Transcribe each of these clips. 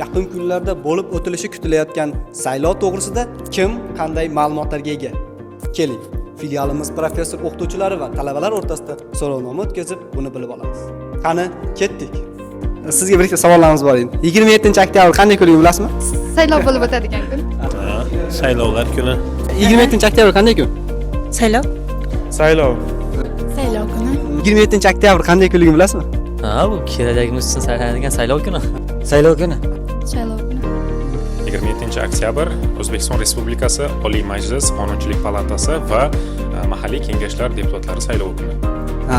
yaqin kunlarda bo'lib o'tilishi kutilayotgan saylov to'g'risida kim qanday ma'lumotlarga ega? Keling filialimiz professor o'qituvchilari va talabalar o'rtasida so'rovnoma o'tkazib buni bilib olamiz. Qani ketdik. Sizga bir ikkita savollarimiz bor edi yigirma yettinchi oktyabr qanday kunligini bilasizmi? Saylov bo'lib o'tadigan kun. Saylovlar kuni. Yigirma yettinchi oktyabr qanday kun? Saylov. Saylov. Saylov kuni. Yigirma yettinchi oktyabr qanday kunligini bilasizmi? Ha bu kelajagimiz uchun sarflanadigan saylov kuni. Saylov kuni 27 oktyabr O'zbekiston Respublikasi Oliy Majlis Qonunchilik palatasi va e, mahalliy kengashlar deputatlari saylovi kuni.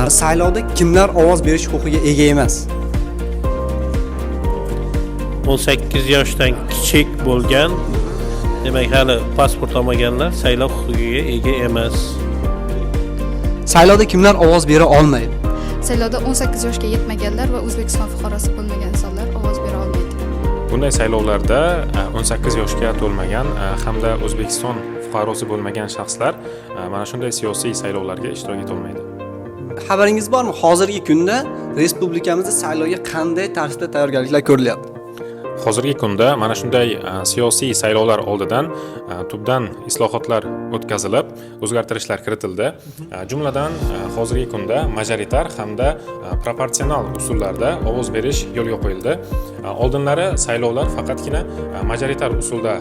saylovda kimlar ovoz berish huquqiga ega emas? 18 yoshdan kichik bo'lgan demak hali pasport olmaganlar saylov huquqiga ega emas. Saylovda kimlar ovoz bera olmaydi? Saylovda 18 yoshga yetmaganlar va o'zbekiston fuqarosi bo'lmagan insonlar ovoz bera Bunday saylovlarda e, 18 yoshga to'lmagan e, hamda O'zbekiston fuqarosi bo'lmagan shaxslar e, mana shunday siyosiy saylovlarga ishtirok eta olmaydi. xabaringiz bormi hozirgi kunda respublikamizda saylovga qanday tarzda tayyorgarliklar ko'rilyapti Hozirgi kunda mana shunday e, siyosiy saylovlar oldidan e, tubdan islohotlar o'tkazilib, o'zgartirishlar kiritildi. E, jumladan hozirgi kunda majoritar hamda proporsional usullarda ovoz berish yo'lga qo'yildi. Oldinlari saylovlar faqatgina majoritar usulda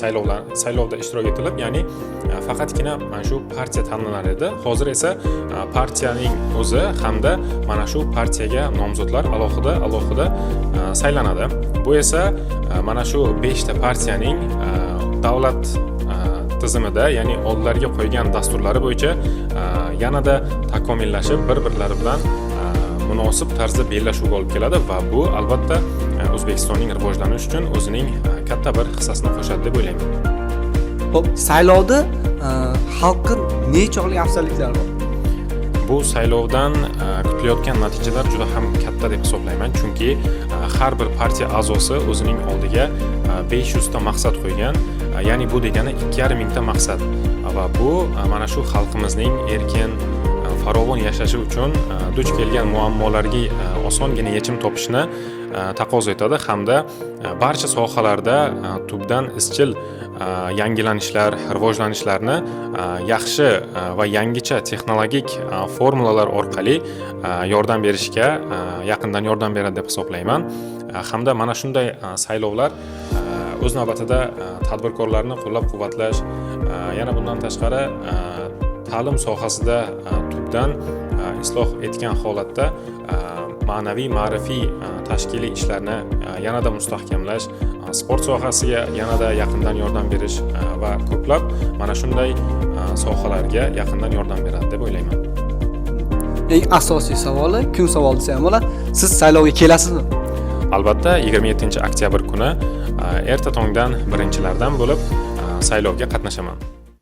saylovlar saylovda ishtirok etilib, ya'ni e, faqatgina mana shu partiya tanlanar edi. Hozir esa e, partiyaning o'zi hamda mana shu partiyaga nomzodlar alohida alohida e, saylanadi. Bu esa mana shu 5 ta partiyaning davlat tizimida, ya'ni oldilariga qo'ygan dasturlari bo'yicha yanada takomillashib, bir-birlari bilan munosib tarzda bellashuvga olib keladi va bu albatta O'zbekistonning rivojlanishi uchun o'zining e, katta bir hissasini qo'shadi deb o'ylayman. Xo'p, saylovda e, xalqqa nechog'lik afzalliklari bor? Bu saylovdan e, kutilayotgan natijalar juda ham katta deb hisoblayman, chunki har bir partiya a'zosi o'zining oldiga e, 500 ta maqsad qo'ygan, ya'ni bu degani 2,5 mingta maqsad. Va bu mana shu xalqimizning erkin farovon yashashi uchun duch kelgan muammolarga osongina yechim topishni E, taqozo etadi hamda e, barcha sohalarda e, tubdan izchil yangilanishlar, rivojlanishlarni yaxshi va yangicha texnologik formulalar orqali yordam berishga yaqindan yordam beradi deb hisoblayman. Hamda mana shunday saylovlar o'z navbatida tadbirkorlarni qo'llab-quvvatlash yana bundan tashqari ta'lim sohasida e, tubdan e, isloh etgan holatda e, ma'naviy ma'rifiy tashkiliy ishlarni yanada mustahkamlash sport sohasiga yanada yaqindan yordam berish va ko'plab mana shunday sohalarga yaqindan yordam beradi deb o'ylayman. Eng asosiy savoli kun savoli desa ham bo'ladi. Siz saylovga kelasizmi? Albatta 27 oktyabr kuni erta tongdan birinchilardan bo'lib saylovga qatnashaman